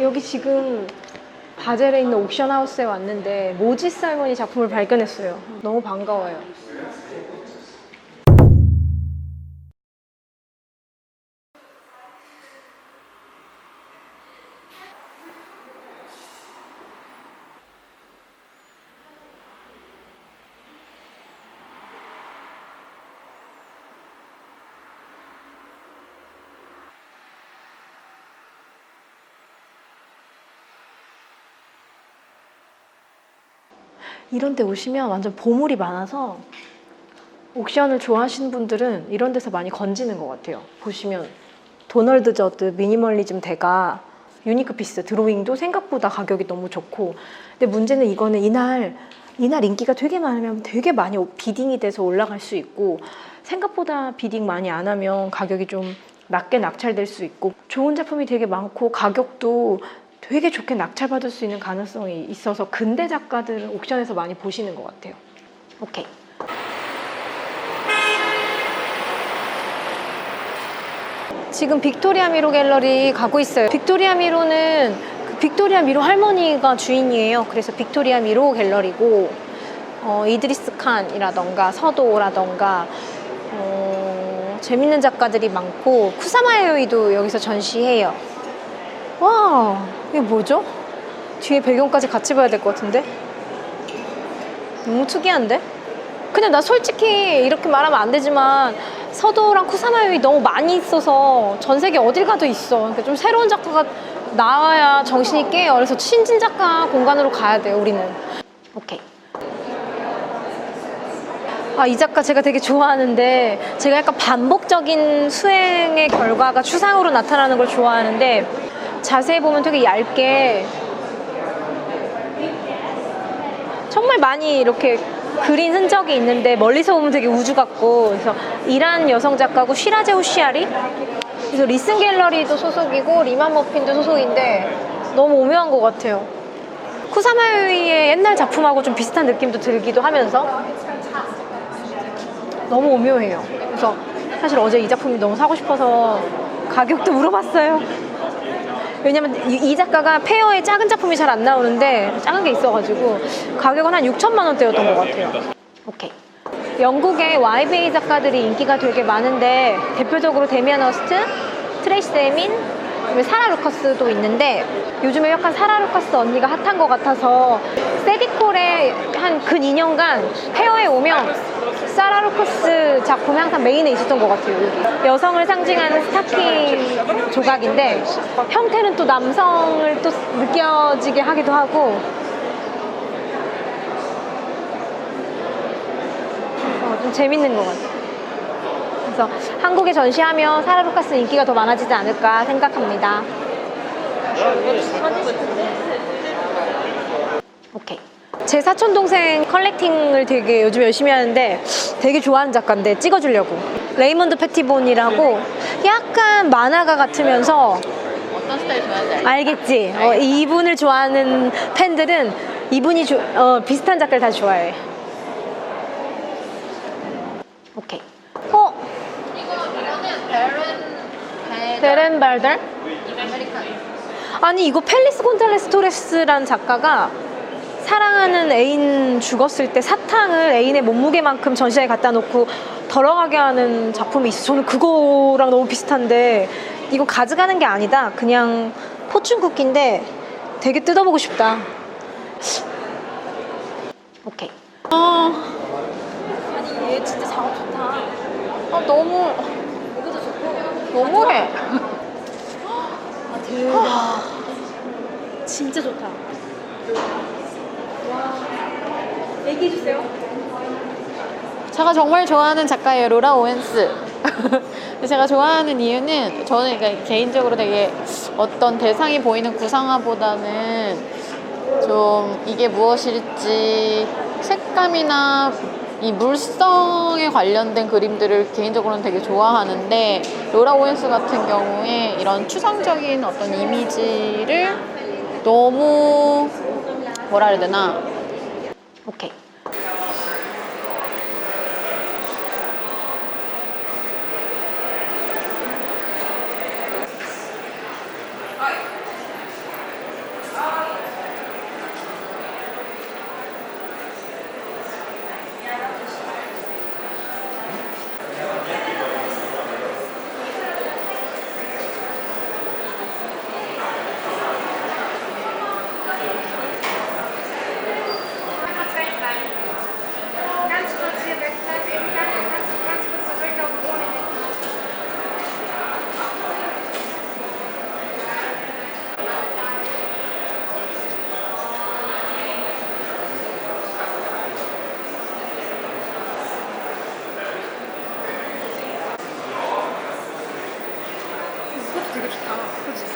여기 지금 바젤에 있는 옥션 하우스에 왔는데 모지스 할머니 작품을 발견했어요. 너무 반가워요. 이런 데 오시면 완전 보물이 많아서 옥션을 좋아하시는 분들은 이런 데서 많이 건지는 것 같아요. 보시면 도널드 저드 미니멀리즘 대가 유니크 피스 드로잉도 생각보다 가격이 너무 좋고 근데 문제는 이거는 이날 이날 인기가 되게 많으면 되게 많이 비딩이 돼서 올라갈 수 있고 생각보다 비딩 많이 안 하면 가격이 좀 낮게 낙찰될 수 있고 좋은 작품이 되게 많고 가격도 되게 좋게 낙찰받을 수 있는 가능성이 있어서 근대 작가들은 옥션에서 많이 보시는 것 같아요. 오케이. 지금 빅토리아 미로 갤러리 가고 있어요. 빅토리아 미로는 그 빅토리아 미로 할머니가 주인이에요. 그래서 빅토리아 미로 갤러리고 어, 이드리스 칸이라던가 서도라던가 어, 재밌는 작가들이 많고 쿠사마요이도 여기서 전시해요. 와 이게 뭐죠? 뒤에 배경까지 같이 봐야 될 것 같은데? 너무 특이한데? 그냥 나 솔직히 이렇게 말하면 안 되지만 서도랑 쿠사마요이 너무 많이 있어서 전 세계 어딜 가도 있어. 그러니까 좀 새로운 작가가 나와야 정신이 깨요. 그래서 신진 작가 공간으로 가야 돼요, 우리는. 오케이. 아, 이 작가 제가 되게 좋아하는데 제가 약간 반복적인 수행의 결과가 추상으로 나타나는 걸 좋아하는데 자세히 보면 되게 얇게 정말 많이 이렇게 그린 흔적이 있는데 멀리서 보면 되게 우주 같고 그래서 이란 여성 작가고 쉬라제 후시아리? 그래서 리슨 갤러리도 소속이고 리만 머핀도 소속인데 너무 오묘한 것 같아요. 쿠사마요이의 옛날 작품하고 좀 비슷한 느낌도 들기도 하면서 너무 오묘해요. 그래서 사실 어제 이 작품이 너무 사고 싶어서 가격도 물어봤어요 왜냐면 이, 이 작가가 페어에 작은 작품이 잘 안 나오는데 작은 게 있어가지고 가격은 한 6천만 원대였던 것 같아요. 오케이. 영국의 YBA 작가들이 인기가 되게 많은데 대표적으로 데미안 어스트, 트레이시 데민, 사라 루커스도 있는데 요즘에 약간 사라 루커스 언니가 핫한 것 같아서 세디콜에 한 근 2년간 페어에 오면 사라 루커스 작품이 항상 메인에 있었던 것 같아요. 여기. 여성을 상징하는 스타킹 조각인데 형태는 또 남성을 또 느껴지게 하기도 하고 어, 좀 재밌는 것 같아요. 그래서 한국에 전시하면 사라 루카스 인기가 더 많아지지 않을까 생각합니다. 오케이. 제 사촌 동생 컬렉팅을 되게 요즘 열심히 하는데 되게 좋아하는 작가인데 찍어주려고 레이먼드 패티본이라고 약간 만화가 같으면서 어떤 스타일 좋아하는지? 알겠지? 어, 이분을 좋아하는 팬들은 이분이 조- 어, 비슷한 작가를 다 좋아해. 오케이. 어? 이거는 베렌 발더? 아메리칸 아니 이거 펠리스 곤잘레스 토레스란 작가가 사랑하는 애인 죽었을 때 사탕을 애인의 몸무게만큼 전시장에 갖다 놓고 덜어가게 하는 작품이 있어. 저는 그거랑 너무 비슷한데 이거 가져가는 게 아니다. 그냥 포춘 쿠키인데 되게 뜯어보고 싶다. 오케이. 아, 아니 얘 진짜 작업 좋다. 아 너무 여기도 좋고 너무해 아 대박. 진짜 좋다. 와. 얘기해 주세요. 제가 정말 좋아하는 작가예요 로라 오웬스 제가 좋아하는 이유는 저는 그러니까 개인적으로 되게 어떤 대상이 보이는 구상화보다는 좀 이게 무엇일지 색감이나 이 물성에 관련된 그림들을 개인적으로는 되게 좋아하는데 로라 오웬스 같은 경우에 이런 추상적인 어떤 이미지를 너무 뭐라 해야 되나 okay 오케이. 그치?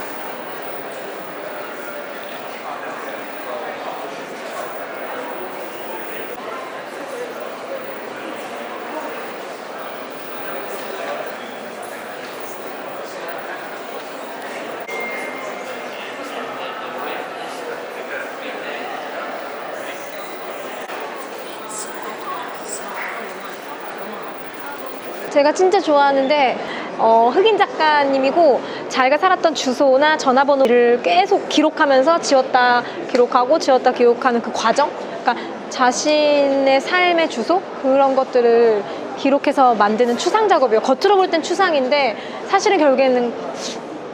제가 진짜 좋아하는데 어, 흑인 작가님이고 자기가 살았던 주소나 전화번호를 계속 기록하면서 지웠다 기록하고 지웠다 기록하는 그 과정? 그러니까 자신의 삶의 주소? 그런 것들을 기록해서 만드는 추상 작업이에요. 겉으로 볼 땐 추상인데 사실은 결국에는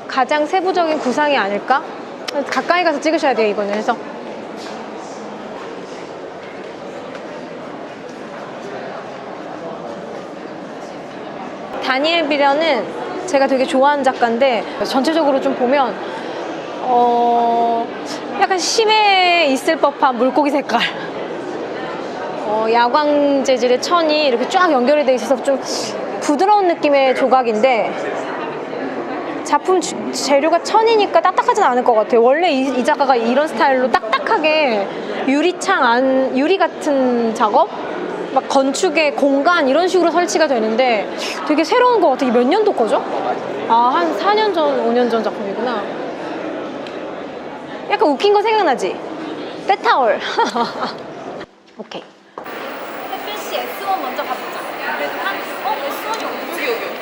가장 세부적인 구상이 아닐까? 가까이 가서 찍으셔야 돼요 이거는. 그래서 다니엘 비련은 제가 되게 좋아하는 작가인데 전체적으로 좀 보면 어 약간 심해 있을 법한 물고기 색깔 어, 야광 재질의 천이 이렇게 쫙 연결이 돼 있어서 좀 부드러운 느낌의 조각인데 작품 주- 재료가 천이니까 딱딱하진 않을 것 같아요. 원래 이, 이 작가가 이런 스타일로 딱딱하게 유리창 안 유리 같은 작업, 막 건축의 공간 이런 식으로 설치가 되는데 되게 새로운 것 같아. 이게 몇 년도 거죠? 아, 한 4년 전, 5년 전 작품이구나. 약간 웃긴 거 생각나지? 때타올. 오케이. 햇빛이 S1 먼저 가보자. 그래도 한, 어, S1이 어디? 여기, 여기.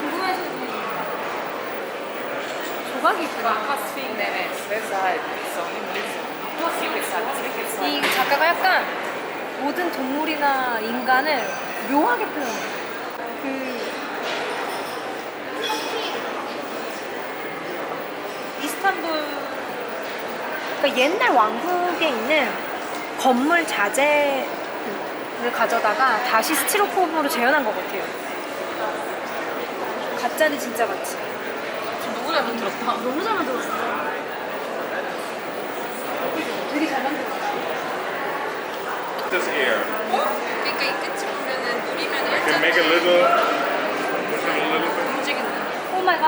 궁금해서 조각이 있구나. website. So 이 작가가 약간 모든 동물이나 인간을 묘하게 표현해. 그 이스탄불 그러니까 옛날 왕국에 있는 건물 자재를 가져다가 다시 스티로폼으로 재현한 것 같아요. 가짜는 진짜 같이. 너무 잘 만들었다. 너무 잘 만들었어. 되게 잘 만들었어. this air. 그러니까 이 끝이 보면은 누리면 can make a little, push it a little bit. 움직이는 오 마이 갓.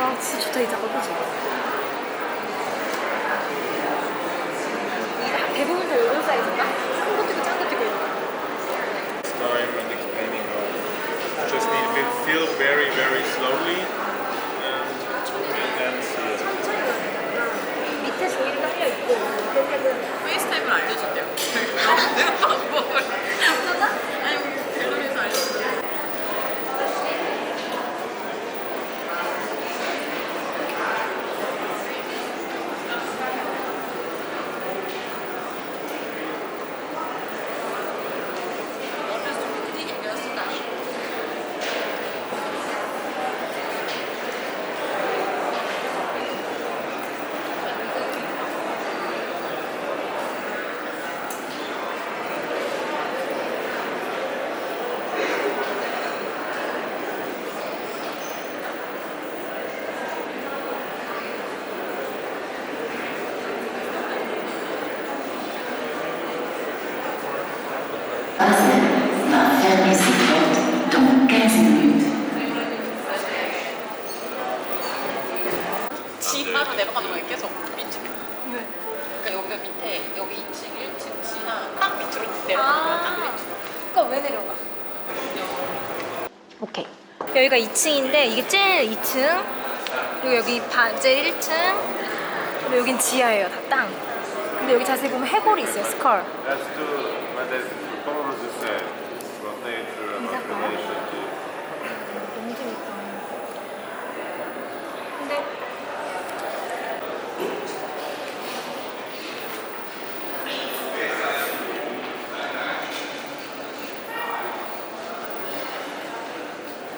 아 진짜 좋다 이 작업 그지? 이 대부분 다 이런 사이즈인가? 큰 것도 있고 작은 것도 있고 이런 거. Time and explaining how. Just need to feel very, very slowly. And, and then see it. 천천히 그려야 밑에 조이를 깔려 있고 밑에는 페이스타임을 알려준대요. 만드는 방법을. 아니, 우리 갤러리에서 알려준대요. va fermer ses portes dans 15 minutes. 지하로 내려가는 거예요, 계속 밑으로. 왜? 그러니까 여기가 밑에, 여기 2층, 1층, 지하 딱 밑으로 내려가는 거야, 딱 밑으로. 그러니까 왜 내려가? 오케이. 여기가 2층인데 이게 제일 2층 그리고 여기 바, 제일 1층 그리고 여긴 지하예요 다 땅. 근데 여기 자세히 보면 해골이 있어요 스컬. That's to, but that's the same. Rotate, uh, Is that rotation.